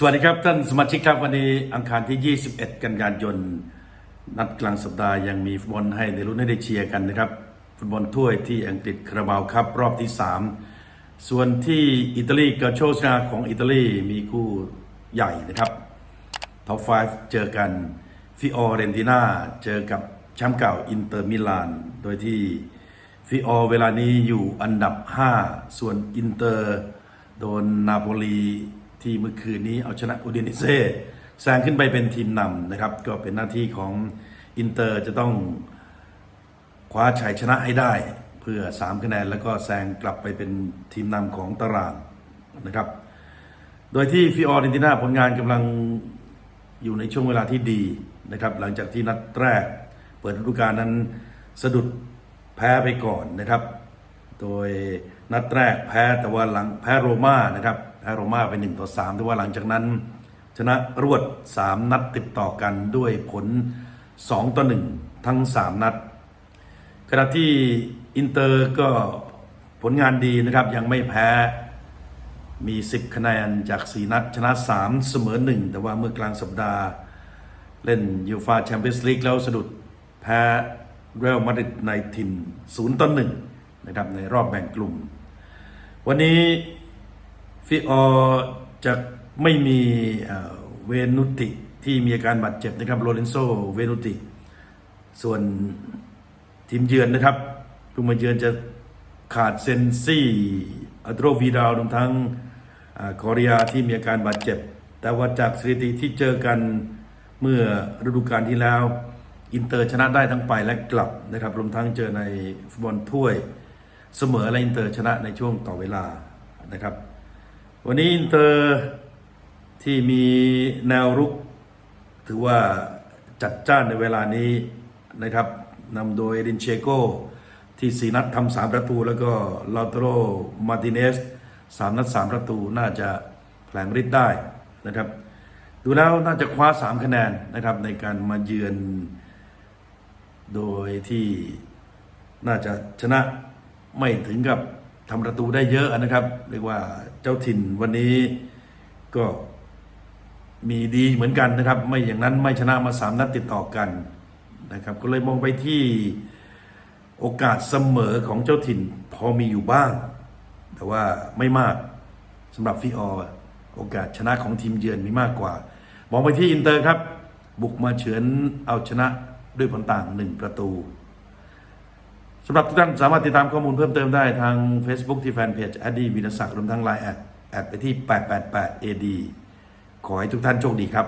สวัสดีครับท่านสมาชิกครับวันนี้อังคารที่ 21 กันยายนนัดกลางสัปดาห์ยังมีฟุตบอลให้ในรุ่นให้ได้เชียร์กันนะครับฟุตบอลถ้วยที่อังกฤษคาราบาวครับรอบที่ 3 ส่วนที่อิตาลีกาโชชนาของอิตาลีมีคู่ใหญ่นะครับท็อป5เจอกันฟิออเรนติน่าเจอกับแชมป์เก่าอินเตอร์มิลาน โดยที่ฟิออเวลานี้อยู่อันดับ 5 ส่วนอินเตอร์โดนนาโปลี ที่เมื่อคืนนี้เอาชนะอูดินิเซ่แซงขึ้นไปเป็นทีมนำนะครับ ก็เป็นหน้าที่ของอินเตอร์จะต้องคว้าชัยชนะให้ได้ เพื่อ 3 คะแนนแล้วก็แซงกลับไปเป็นทีมนำของตารางนะครับ โดยที่ฟิออร์เรนติน่าผลงานกำลังอยู่ในช่วงเวลาที่ดีนะครับ หลังจากที่นัดแรก เปิดฤดูกาลนั้นสะดุดแพ้ไปก่อนนะครับ โดยนัดแรกแพ้แต่ว่าหลังแพ้โรม่านะครับ แพ้โรม่าไป1ต่อ3แต่ว่าหลังจากนั้น ชนะรวด 3 นัดติดต่อกันด้วยผล 2 ต่อ 1 ทั้ง 3 นัด ขณะที่อินเตอร์ก็ผลงานดีนะครับ ยังไม่แพ้มี 10 คะแนนจาก 4 นัด ชนะ 3 เสมอ 1 แต่ว่าเมื่อกลางสัปดาห์ เล่นยูฟาแชมเปี้ยนส์ลีกแล้วสะดุดแพ้เรอัลมาดริดในถิ่น 0 ต่อ 1 นะครับในรอบแบ่งกลุ่ม วันนี้ ฟิออจะไม่มีเวนุติที่มีอาการบาดเจ็บนะครับโรเลนโซเวนุติ ส่วนทีมเยือนนะครับผู้มาเยือนจะขาดเซนซี่อัตโรวีดาวรวมทั้งคอริยาที่มีอาการบาดเจ็บ แต่ว่าจากสถิติที่เจอกันเมื่อฤดูกาลที่แล้ว อินเตอร์ชนะได้ทั้งไปและกลับนะครับรวมทั้งเจอในฟุตบอลถ้วยเสมอและอินเตอร์ชนะในช่วงต่อเวลานะครับ วันนี้อินเตอร์ที่มีแนวรุก ถือว่าจัดจ้านในเวลานี้นะครับนำโดยเอรินเชโกที่สีนัดทำสามประตู แล้วก็ลอตโรมาติเนสสามนัดสามประตูน่าจะแผลงฤทธิ์ได้นะครับ ดูแล้วน่าจะคว้าสามคะแนนนะครับในการมาเยือน โดยที่น่าจะชนะไม่ถึงกับ ทำประตูได้เยอะนะครับ เรียกว่าเจ้าถิ่นวันนี้ก็มีดีเหมือนกันนะครับ ไม่อย่างนั้นไม่ชนะมาสามนัดติดต่อกันนะครับ ก็เลยมองไปที่โอกาสเสมอของเจ้าถิ่นพอมีอยู่บ้าง แต่ว่าไม่มากสำหรับฟิออร์โอกาสชนะของทีมเยือนมีมากกว่า มองไปที่อินเตอร์ครับ บุกมาเฉือนเอาชนะด้วยผลต่างหนึ่งประตู สำหรับทุกท่านสามารถติดตามข้อมูลเพิ่มเติมได้ทาง Facebook ที่แฟนเพจอดีวินศักดิ์รวมทั้งไลน์แอดแอดไปที่ 888 AD ขอให้ทุกท่านโชคดีครับ